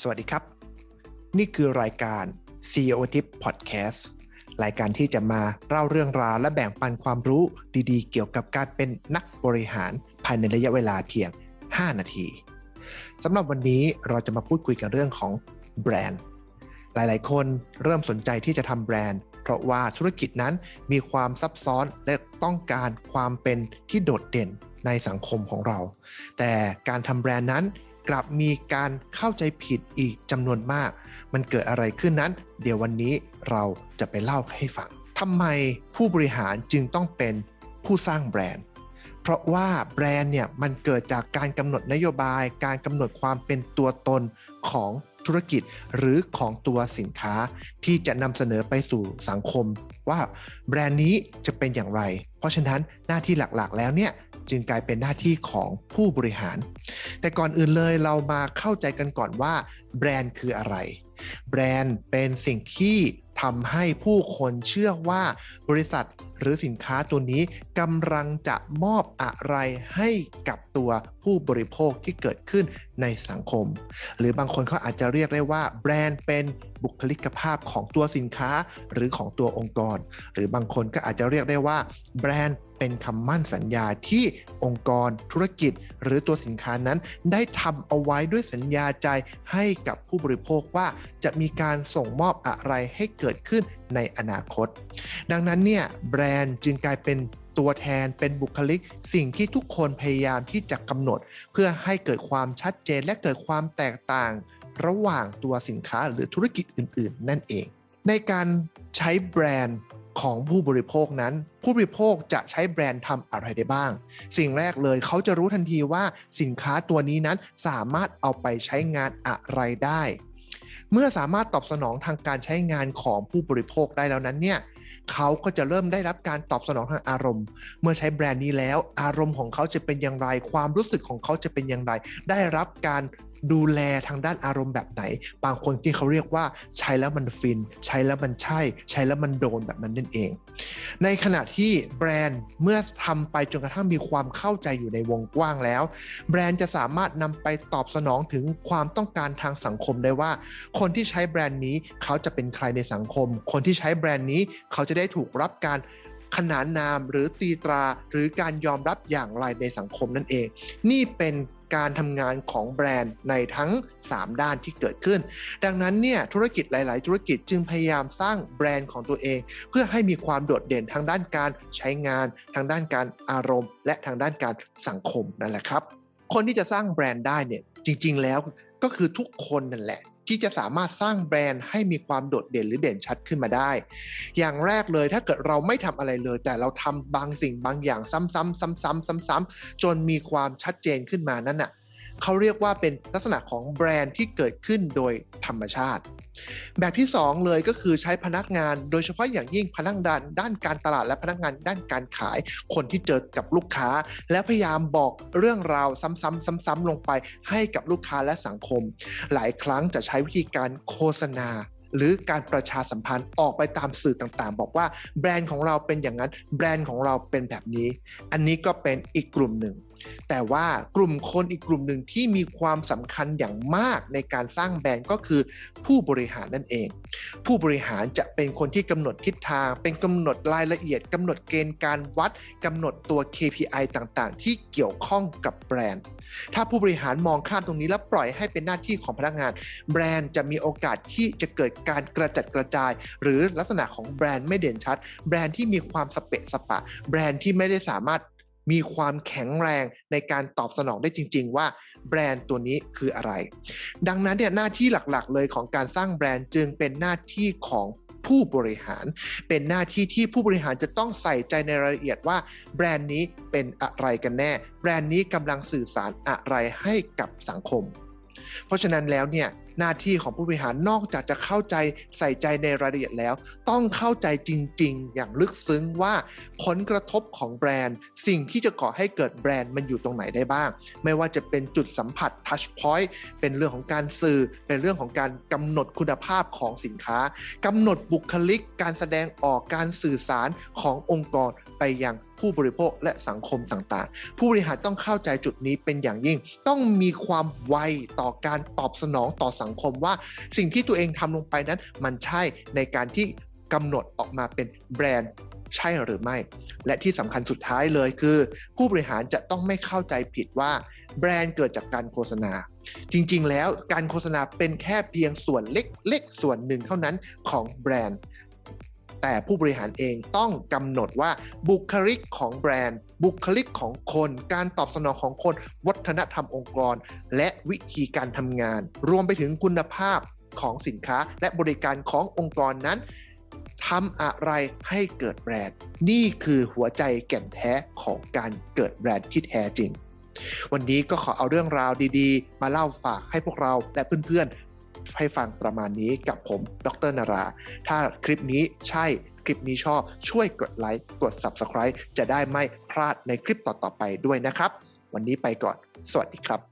สวัสดีครับ นี่คือรายการ CEO Tip Podcast รายการที่จะมาเล่าเรื่องราวและแบ่งปันความรู้ดีๆ เกี่ยวกับการเป็นนักบริหารภายในระยะเวลาเพียง 5 นาทีสำหรับวันนี้เราจะมาพูดคุยกันเรื่องของแบรนด์ หลายๆ คนเริ่มสนใจที่จะทำแบรนด์ เพราะว่าธุรกิจนั้นมีความซับซ้อนและต้องการความเป็นที่โดดเด่น ในสังคมของเรา แต่การทำแบรนด์นั้นกลับมีการเข้าใจผิดอีกจำนวนมาก มันเกิดอะไรขึ้นนั้น เดี๋ยววันนี้เราจะไปเล่าให้ฟังทำไมผู้บริหารจึงต้องเป็นผู้สร้างแบรนด์ เพราะว่าแบรนด์เนี่ยมันเกิดจากการกำหนดนโยบาย การกำหนดความเป็นตัวตนของธุรกิจหรือของตัวสินค้าที่จะนำเสนอไปสู่สังคม ว่าแบรนด์นี้จะเป็นอย่างไร เพราะฉะนั้นหน้าที่หลักๆ แล้วเนี่ย จึงกลายเป็นหน้าที่ของผู้บริหาร แต่ก่อนอื่นเลยเรามาเข้าใจกันก่อนว่าแบรนด์คืออะไร แบรนด์เป็นสิ่งที่ทำให้ผู้คนเชื่อว่าบริษัทหรือสินค้าตัวนี้กำลังจะมอบอะไรให้กับตัวผู้บริโภคที่เกิดขึ้นในสังคม หรือบางคนเขาอาจจะเรียกได้ว่าแบรนด์เป็น บุคลิกภาพของตัวสินค้า หรือของตัวองค์กร หรือบางคนก็อาจจะเรียกได้ว่าแบรนด์เป็นคำมั่นสัญญาที่องค์กร ธุรกิจ หรือตัวสินค้านั้น ได้ทำเอาไว้ด้วยสัญญาใจให้กับผู้บริโภคว่าจะมีการส่งมอบอะไรให้เกิดขึ้นในอนาคต ดังนั้นเนี่ยแบรนด์จึงกลายเป็นตัวแทนเป็นบุคลิกสิ่งที่ทุกคนพยายามที่จะกำหนด เพื่อให้เกิดความชัดเจนและเกิดความแตกต่าง ระหว่างตัวสินค้าหรือธุรกิจอื่น ๆ นั่นเอง ในการใช้แบรนด์ของผู้บริโภคนั้น ผู้บริโภคจะใช้แบรนด์ทำอะไรได้บ้าง สิ่งแรกเลยเขาจะรู้ทันทีว่าสินค้าตัวนี้นั้นสามารถเอาไปใช้งานอะไรได้ เมื่อสามารถตอบสนองทางการใช้งานของผู้บริโภคได้แล้วนั้นเนี่ยเขาก็จะเริ่มได้รับการตอบสนองทางอารมณ์ เมื่อใช้แบรนด์นี้แล้ว อารมณ์ของเขาจะเป็นอย่างไร ความรู้สึกของเขาจะเป็นอย่างไร ได้รับการ ดูแลทางด้านอารมณ์แบบไหน บางคนที่เขาเรียกว่าใช้แล้วมันฟิน ใช้แล้วมันใช่ ใช้แล้วมันโดนแบบนั้นนั่นเอง ในขณะที่แบรนด์เมื่อทำไปจนกระทั่งมีความเข้าใจอยู่ในวงกว้างแล้ว แบรนด์จะสามารถนำไปตอบสนองถึงความต้องการทางสังคมได้ว่า คนที่ใช้แบรนด์นี้เขาจะเป็นใครในสังคม คนที่ใช้แบรนด์นี้เขาจะได้ถูกรับการขนานนามหรือตีตราหรือการยอมรับอย่างไรในสังคมนั่นเอง นี่เป็น การทำงานของแบรนด์ในทั้ง 3 ด้านที่เกิดขึ้น ดังนั้นเนี่ยธุรกิจหลาย ๆ ธุรกิจจึงพยายามสร้างแบรนด์ของตัวเอง เพื่อให้มีความโดดเด่นทางด้านการใช้งาน ทางด้านการอารมณ์ และทางด้านการสังคมนั่นแหละครับ คนที่จะสร้างแบรนด์ได้เนี่ยจริง ๆ แล้วก็คือทุกคนนั่นแหละ ที่จะสามารถสร้างแบรนด์ให้มีความโดดเด่นหรือเด่นชัดขึ้นมาได้ อย่างแรกเลยถ้าเกิดเราไม่ทำอะไรเลย แต่เราทำบางสิ่งบางอย่างซ้ำๆซ้ำๆซ้ำๆจนมีความชัดเจนขึ้นมานั้นน่ะเขาเรียกว่าเป็นลักษณะของแบรนด์ที่เกิดขึ้นโดยธรรมชาติ แบบที่ 2 เลยก็คือใช้พนักงาน โดยเฉพาะอย่างยิ่งพนักงานด้านการตลาดและพนักงานด้านการขาย คนที่เจอกับลูกค้า และพยายามบอกเรื่องราวซ้ำๆซ้ำๆลงไปให้กับลูกค้าและสังคม หลายครั้งจะใช้วิธีการโฆษณาหรือการประชาสัมพันธ์ออกไปตามสื่อต่างๆ บอกว่าแบรนด์ของเราเป็นอย่างนั้น แบรนด์ของเราเป็นแบบนี้ อันนี้ก็เป็นอีกกลุ่มหนึ่ง แต่ว่ากลุ่มคนอีกกลุ่มหนึ่งที่มีความสำคัญอย่างมากในการสร้างแบรนด์ก็คือผู้บริหารนั่นเอง ผู้บริหารจะเป็นคนที่กำหนดทิศทาง เป็นกำหนดรายละเอียดกำหนดเกณฑ์การวัดกำหนดตัว KPI ต่างๆ ที่เกี่ยวข้องกับแบรนด์ ถ้าผู้บริหารมองข้ามตรงนี้แล้วปล่อยให้เป็นหน้าที่ของพนักงาน แบรนด์จะมีโอกาสที่จะเกิดการกระจัดกระจาย หรือลักษณะของแบรนด์ไม่เด่นชัด แบรนด์ที่มีความสเปะสปะ แบรนด์ที่ไม่ได้สามารถ มีความแข็งแรงในการตอบสนองได้จริง ๆ ว่าแบรนด์ตัวนี้คืออะไร ดังนั้นเนี่ยหน้าที่หลักๆ เลยของการสร้างแบรนด์จึงเป็นหน้าที่ของผู้บริหาร เป็นหน้าที่ที่ผู้บริหารจะต้องใส่ใจในรายละเอียดว่า แบรนด์นี้เป็นอะไรกันแน่ แบรนด์นี้กำลังสื่อสารอะไรให้กับสังคม เพราะฉะนั้นแล้วเนี่ยหน้าที่ของผู้บริหารนอกจากจะเข้าใจใส่ใจในรายละเอียดแล้ว ต้องเข้าใจจริง ๆ อย่างลึกซึ้งว่าผลกระทบของแบรนด์ สิ่งที่จะก่อให้เกิดแบรนด์มันอยู่ตรงไหนได้บ้าง ไม่ว่าจะเป็นจุดสัมผัส touch point เป็นเรื่องของการสื่อ เป็นเรื่องของการกำหนดคุณภาพของสินค้ากำหนดบุคลิก การแสดงออกการสื่อสารขององค์กรไปยัง ผู้บริโภคและสังคมต่างๆ ผู้บริหารต้องเข้าใจจุดนี้เป็นอย่างยิ่ง ต้องมีความไวต่อการตอบสนองต่อสังคมว่า สิ่งที่ตัวเองทำลงไปนั้น มันใช่ในการที่กำหนดออกมาเป็นแบรนด์ใช่หรือไม่ และที่สำคัญสุดท้ายเลยคือ ผู้บริหารจะต้องไม่เข้าใจผิดว่า แบรนด์เกิดจากการโฆษณา จริงๆ แล้วการโฆษณาเป็นแค่เพียงส่วนเล็กๆ ส่วนหนึ่งเท่านั้นของแบรนด์ แต่ผู้บริหารเองต้องกำหนดว่าบุคลิกของแบรนด์ บุคลิกของคน การตอบสนองของคน วัฒนธรรมองค์กร และวิธีการทำงาน รวมไปถึงคุณภาพของสินค้าและบริการขององค์กรนั้นทำอะไรให้เกิดแบรนด์ นี่คือหัวใจแก่นแท้ของการเกิดแบรนด์ที่แท้จริง วันนี้ก็ขอเอาเรื่องราวดีๆ มาเล่าฝากให้พวกเราและเพื่อนๆ ให้ฟังประมาณนี้กับผม ดรนารา ถ้าคลิปนี้ใช่คลิปนี้ชอบช่วยกดไลค์กด Subscribe จะได้ไม่พลาดในคลิปต่อๆไปด้วยนะครับ วันนี้ไปก่อน สวัสดีครับ